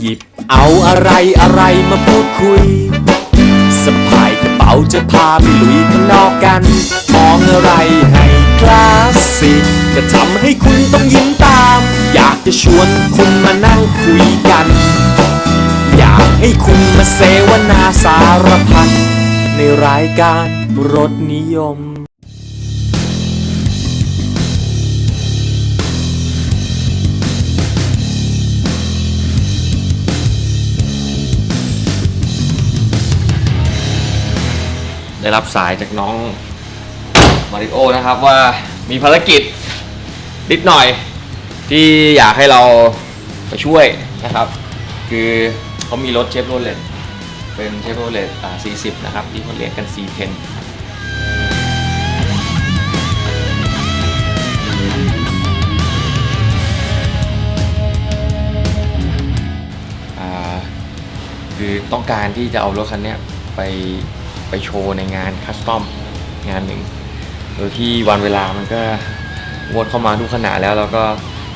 หยิบเอาอะไรอะไรมาพูดคุยสะพายกระเป๋าจะพาไปลุยข้างนอกกัน เสวนาสารพัดในรายการรถนิยม ได้รับสายจากน้องมาริโอนะครับว่ามีภารกิจนิดหน่อยที่อยากให้เราไปช่วยนะครับ คือเขามีรถเชฟโรเลต เป็นเชฟโรเลต40 นะครับ ที่เขาเรียกกัน C10 คือต้องการที่จะเอารถคันนี้ไปไปโชว์ในงานคัสตอมงานหนึ่ง โดยที่วันเวลามันก็งดเข้ามาทุกขณะแล้วแล้วก็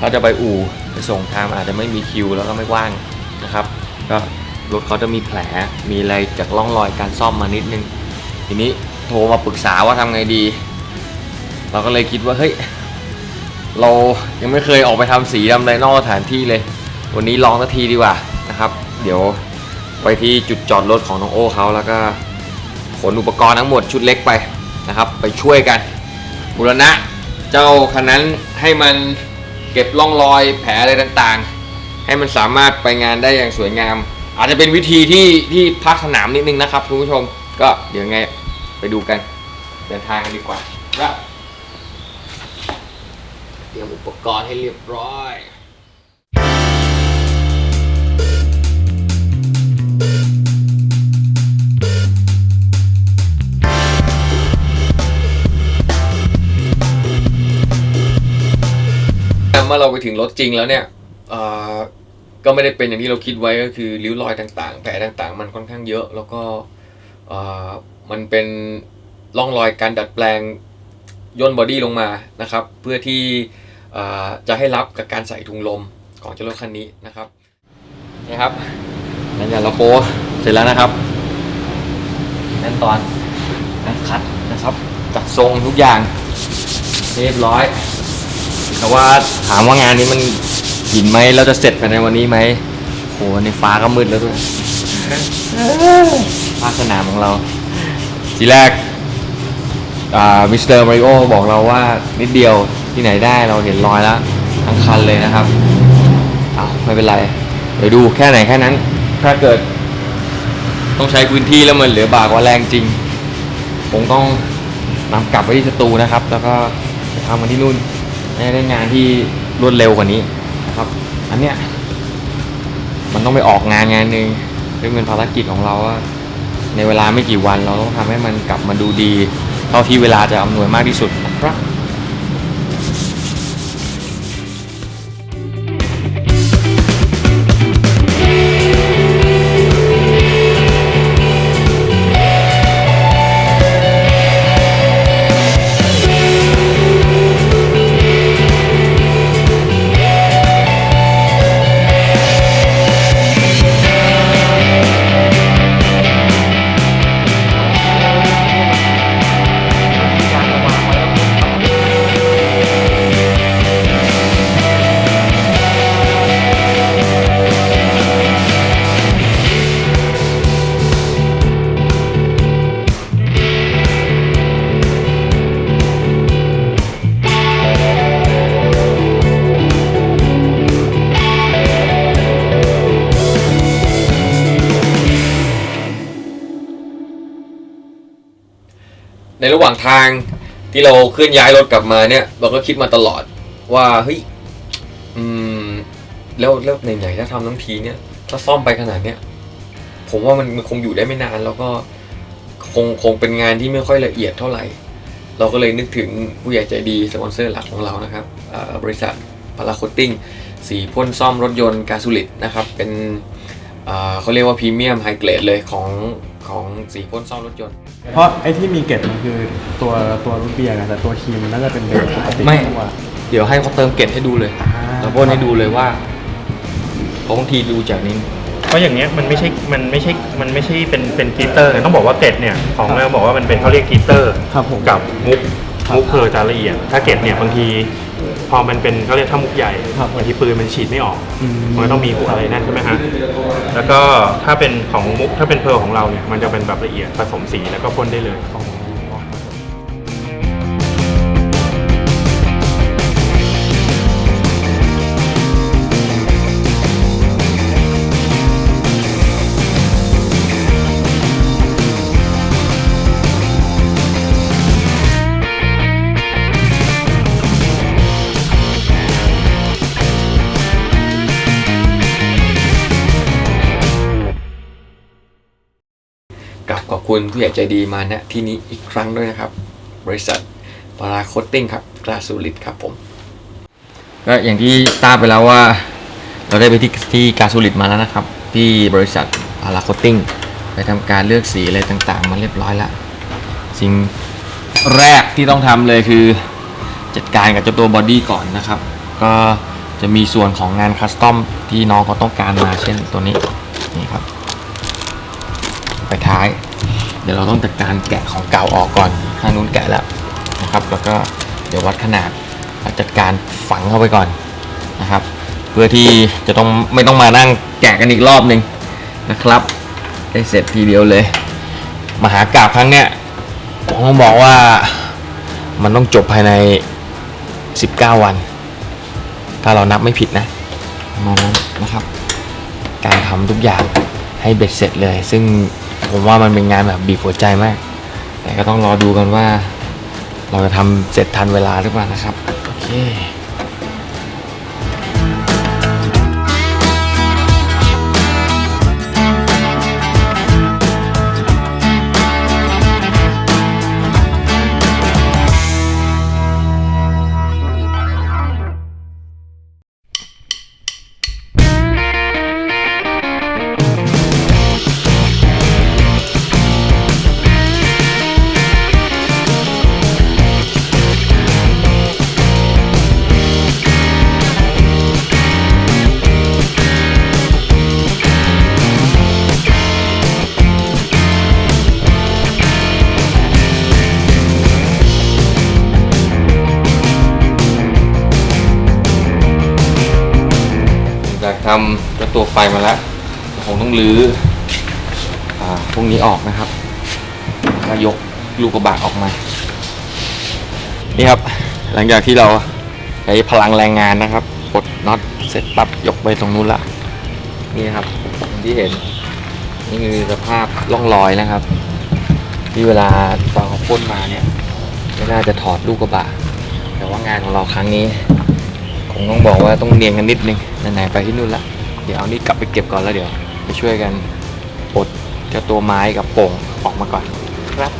ถ้าจะไปอู่ไปส่งทางมันอาจจะไม่มีคิวแล้วก็ไม่ว่างนะครับ ก็ รถเขาจะมีแผลมีอะไรจากร่องรอยการซ่อมมานิดนึง ทีนี้โทรมาปรึกษาว่าทำไงดี เราก็เลยคิดว่าเฮ้ยเรายังไม่เคยออกไปทำสีทำอะไรนอกสถานที่เลย วันนี้ลองสักทีดีกว่านะครับ เดี๋ยวไปที่จุดจอดรถของน้องโอ้เขาแล้วก็ขนอุปกรณ์ทั้งหมดชุดเล็กไปนะครับ ไปช่วยกันบูรณะเจ้าคันนั้นให้มันเก็บร่องรอยแผลอะไรต่างๆ ให้มันสามารถไปงานได้อย่างสวยงาม อาจจะเป็นวิธีที่ที่พักสนามนิดนึงนะครับคุณผู้ชมก็เดี๋ยวไงไปดูกัน เดินทางกันดีกว่าเตรียมอุปกรณ์ให้เรียบร้อยเมื่อเราไปถึงรถจริงแล้วเนี่ย ก็ไม่ได้เป็นอย่างที่เราคิดไว้ก็คือริ้วรอยต่างๆ แผลต่างๆ มันค่อนข้างเยอะ แล้วก็มันเป็นร่องรอยการดัดแปลงย่นบอดี้ลงมานะครับ เพื่อที่จะให้รับกับการใส่ถุงลมของเจ้ารถคันนี้นะครับนี่ครับหลังจากเราโปเสร็จแล้วนะครับขั้นตอนการคัดนะครับจัดทรงทุกอย่างเรียบร้อยแต่ว่าถามว่างานนี้มัน หินไหมเราจะเสร็จภายในวันนี้ไหมโหในฟ้าก็มืดแล้วด้วยภาคสนามของเรา ทีแรกอ่ามิสเตอร์มาริโอบอกเราว่านิดเดียวที่ไหนได้เราเห็นรอยแล้วทั้งคันเลยนะครับเอาไม่เป็นไร เดี๋ยวดูแค่ไหนแค่นั้น ถ้าเกิด ต้องใช้พื้นที่แล้วมันเหลือบากกว่าแรงจริงคงต้องนำกลับไปที่สตูนะครับ แล้วก็ไปทำกันที่นู่นให้ได้งานที่รวดเร็วกว่านี้ นะครับ อันเนี้ยมันต้องไปออกงานงานหนึ่งซึ่งเป็นภารกิจของเราว่าในเวลาไม่กี่วันเราต้องทำให้มันกลับมาดูดี เท่าที่เวลาจะอำนวยมากที่สุด ในระหว่างทางที่เราเคลื่อนย้ายรถกลับมาเนี่ย เราก็คิดมาตลอดว่าเฮ้ยอืมแล้วแล้วไหนๆถ้าทำทั้งทีเนี่ย ถ้าซ่อมไปขนาดเนี้ยผมว่ามันมันคงอยู่ได้ไม่นาน แล้วก็คงคงเป็นงานที่ไม่ค่อยละเอียดเท่าไหร่ เราก็เลยนึกถึงผู้ใหญ่ใจดีสปอนเซอร์หลักของเรานะครับบริษัทพาราโคตติ้งสีพ่นซ่อมรถยนต์กาซูลิดนะครับ เป็นเขาเรียกว่าพรีเมียมไฮเกรดเลยของ ของสีพ่นซ่อมรถยนต์ เพราะไอ้ที่มีเกล็ดมันคือตัวตัวรูทเบียร์ไงแต่ตัวครีมมันน่าจะเป็นเบสปกติไม่ ทั่ว เดี๋ยวให้เขาเติมเกล็ดให้ดูเลยอ่าแล้วพ่นให้ดูเลยว่าเพราะบางทีดูจากนี้ เพราะอย่างเนี้ยมันไม่ใช่ มันไม่ใช่ มันไม่ใช่เป็นเป็นกลิตเตอร์ไงต้องบอกว่าเกล็ดเนี่ยของเราบอกว่ามันเป็นเขาเรียกกลิตเตอร์ครับผมกับมุกครับมุกเพอจะละเอียดถ้าเกล็ดเนี่ยบางที พอมันเป็นเขาเรียกถ้ามุกใหญ่ครับบางทีปืนมันฉีดไม่ออก อืม มันก็ต้องมีพวกอะไรนั่นใช่ไหมฮะแล้วก็ถ้าเป็นของมุกถ้าเป็นเพอของเราเนี่ยมันจะเป็นแบบละเอียดผสมสีแล้วก็พ่นได้เลย คุณผู้ใหญ่ใจดีมาณที่นี้อีกครั้งด้วยนะครับ บริษัทปาราโคตติ้งครับกลาสูลิดครับผม ก็อย่างที่ทราบไปแล้วว่า เราได้ไปที่ที่กาสูลิดมาแล้วนะครับ ที่บริษัทปาราโคตติ้งไปทำการเลือกสีอะไรต่างๆ มาเรียบร้อยแล้วสิ่งแรกที่ต้องทำเลยคือจัดการกับเจ้าตัวบอดี้ก่อนนะครับ ก็จะมีส่วนของงานคัสตอมที่น้องเขาต้องการมาเช่นตัวนี้นี่ครับ ไปท้าย เดี๋ยวเราต้องจัดการแกะของเก่าออกก่อนข้างนู้นแกะแล้วนะครับ แล้วก็เดี๋ยววัดขนาดจัดการฝังเข้าไปก่อนนะครับ เพื่อที่จะต้องไม่ต้องมานั่งแกะกันอีกรอบหนึ่งนะครับได้เสร็จทีเดียวเลย มหากราบครั้งเนี้ยผมต้องบอกว่ามันต้องจบภายใน 19 วัน ถ้าเรานับไม่ผิดนะประมาณนั้นนะครับ การทำทุกอย่างให้เบ็ดเสร็จเลย ซึ่ง ผมว่ามันเป็นงานแบบบีบหัวใจมาก แต่ก็ต้องรอดูกันว่า เราจะทำเสร็จทันเวลาหรือเปล่านะครับ โอเค ตัวไฟมาแล้วคงต้องรื้ออ่าพวกนี้ออกนะครับแล้วก็ยกลูกกระบะออกมา นี่ครับ หลังจากที่เราใช้พลังแรงงานนะครับกดน็อตเสร็จปั๊บยกไปตรงนู้นละ นี่ครับที่เห็น นี่คือสภาพร่องรอยนะครับ ที่เวลาตอนเขาพ่นมาเนี่ยไม่น่าจะถอดลูกกระบะแต่ว่างานของเราครั้งนี้ คงต้องบอกว่าต้องเนียนกันนิดนึงไหนๆไปที่นู่นละ เดี๋ยวเอานี่กลับไปเก็บก่อนแล้วเดี๋ยว ไปช่วยกันปลดเจ้าตัวไม้กับโป่งออกมาก่อนครับ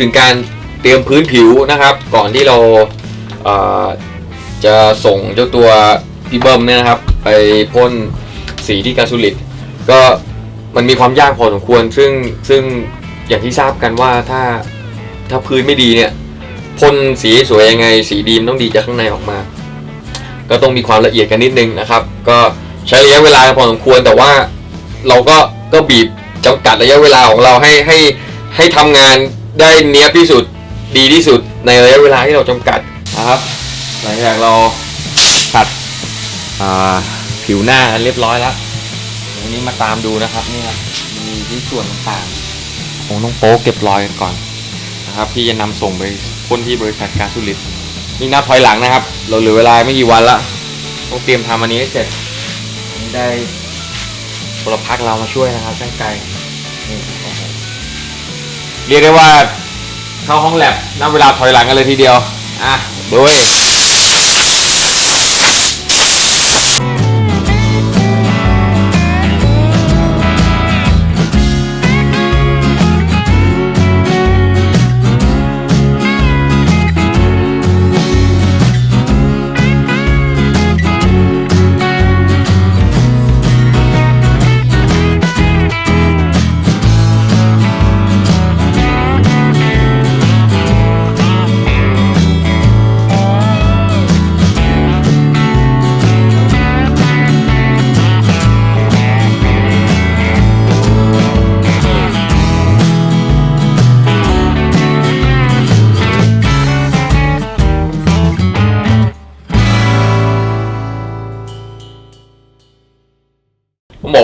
ถึงการเตรียมพื้นผิวนะครับ ก่อนที่เราเจะส่งเจ้าตัวพี่เบิ้มเนี่ยนะครับ ไปพ่นสีที่กาซูลิดก็มันมีความยากพอสมควร ซึ่งซึ่งอย่างที่ทราบกันว่าถ้าถ้าพื้นไม่ดีเนี่ยพ่นสีสวยยังไง สีดีมต้องดีจากข้างในออกมา ก็ต้องมีความละเอียดกันนิดนึงนะครับ ก็ใช้ระยะเวลาพอสมควรแต่ว่าเราก็ก็บีบจำกัดระยะเวลาของเราให้ให้ให้ทำงาน ได้เนี้ยบที่สุดดีที่สุดในระยะเวลาที่เราจำกัดนะครับ หลังจากเราตัดอ่าผิวหน้ากันเรียบร้อยแล้วทีนี้มาตามดูนะครับนี่ครับมีที่ส่วนต่างๆคงต้องโป๊เก็บรอยกันก่อนนะครับที่จะนำส่งไปพ่นที่บริษัทการสุริตนี่นับถอยหลังนะครับ เราเหลือเวลาไม่กี่วันละต้องเตรียมทำอันนี้ให้เสร็จอันนี้ได้พลพักเรามาช่วยนะครับช่างไกล เรียกได้ว่าเข้าห้องแลบนับเวลาถอยหลังกันเลยทีเดียว อะดู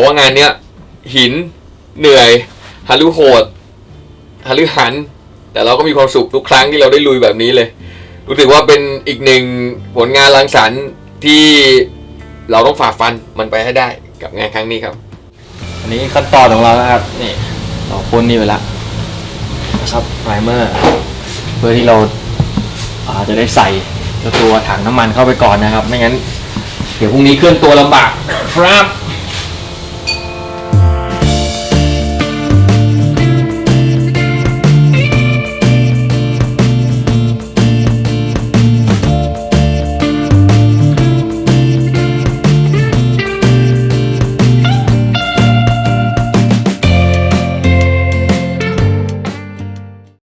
ว่างานเนี้ยหินเหนื่อยฮารุโหดฮารุหัน แต่เราก็มีความสุขทุกครั้งที่เราได้ลุยแบบนี้เลย รู้สึกว่าเป็นอีกหนึ่งผลงานรังสรรค์ที่เราต้องฝ่าฟันมันไปให้ได้กับงานครั้งนี้ครับ อันนี้ขั้นตอนของเรานะครับนี่เราพ่นนี่ไปแล้วนะครับไพรเมอร์เพื่อที่เราอาจะได้ใส่ตัวถังน้ำมันเข้าไปก่อนนะครับ ไม่งั้น เดี๋ยวพรุ่งนี้เคลื่อนตัวลำบากครับ